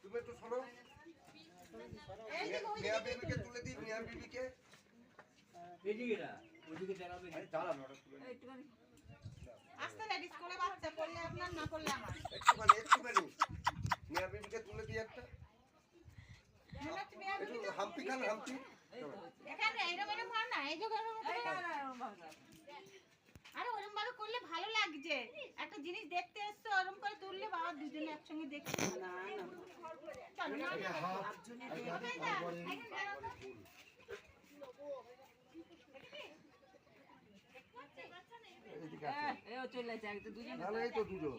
তুমি একটু শোনো মিয়া- বিবিকে তুলে। দিই মিয়া বিবিকে। আসতে লেডিস করে বাচ্চা পড়লে আপনার না পড়লে আমার। একটুখানি একটুখানি। মিয়া বিবিকে তুলে দিই একটা। হাম্পি খান হাম্পি। এখানে এরকম এরকম না? এই যে আরে ওরকম ভাবে করলে ভালো লাগছে একটা জিনিস দেখতে এসছো ওরম করে তুললে বাবা দুজনে একসঙ্গে দেখতে ভালো চলো না না হবে না, এখন দাঁড়াও তো। দুটো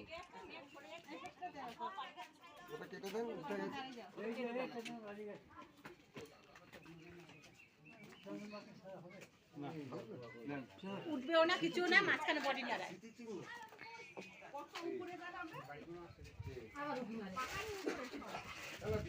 ওটা কেটে দেন উঠবেও না কিছু না মাঝখানে বডি নাড়ায় তাহলে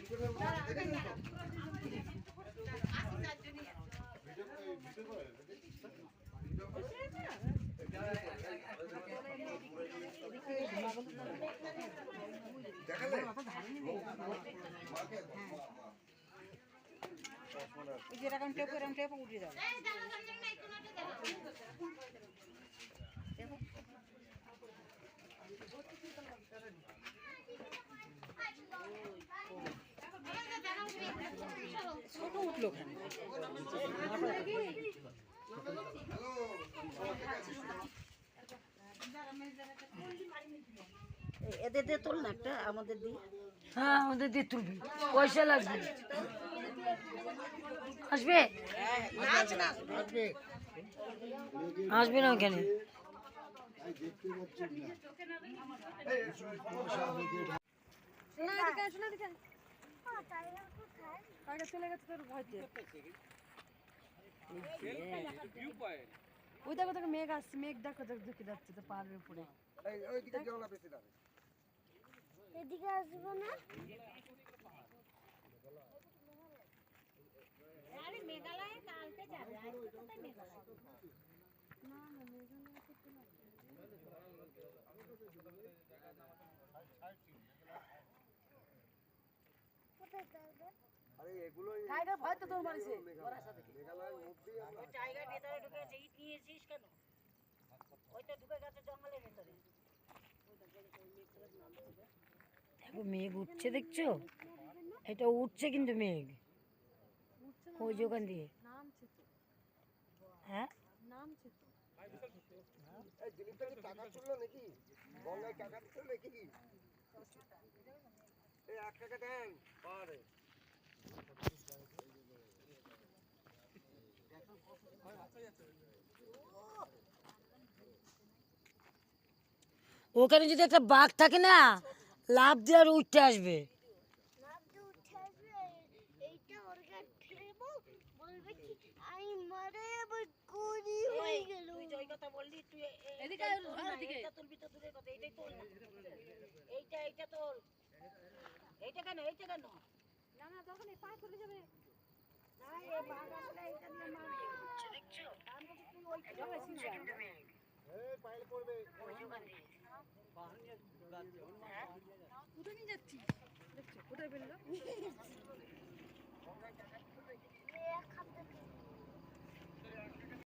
এই যে এরকম টেপ এরকম টেপ উঠে যাবে। ছোট উঠল এদের দিয়ে তোল না একটা আমাদের দিয়ে। হ্যাঁ আমাদের দিয়ে তুলবি। পয়সা লাগবে। আসবে? আসবে না ওখানে? ওই দেখো দেখো মেঘ আসছে মেঘ দেখো দেখো দেখে যাচ্ছে তো পাহাড়ের উপরে। এদিকে আসব না আরে মেঘালয়ে কালকে যাবে আজকে কোথায় মেঘালয় কোথায় যাবে আরে এগুলোই টাইগার ভয় তো তোমার বাড়িছে মেঘালয়ের মধ্যেই আমরা টাইগার ভেতরে ঢুকেছে ইট নিয়েছিস কেন? ওইটা ঢুকে গেছে জঙ্গলের ভেতরে। দেখো মেঘ উঠছে দেখছ? এটা উঠছে কিন্তু মেঘ। ওই যে ওখান দিয়ে? হ্যাঁ? নামছে তো এই দিলীপটা কি টাকা তুললো নাকি? গঙ্গায় টাকা তুললো নাকি? এই এক টাকা দেন পারে ওখানে যদি একটা বাঘ থাকে না লাভ দিয়ে আর উঠতে আসবে নামতে উঠে আসবে ফেলব বলবে কি মারে আবার হয়ে গেল। তুই যে কথা বললি তুই এদিকে এইটা তুলবি তো দূরের কথা এইটাই তোল এইটা এইটা তোল এইটা কেন এইটা কেন? না না তখন এই পা চলে যাবে। না এই বাঘ আসলে এইটা দিয়ে মারবে। দেখছ আমি বলছি তুই ওই কোথায় ফেলল?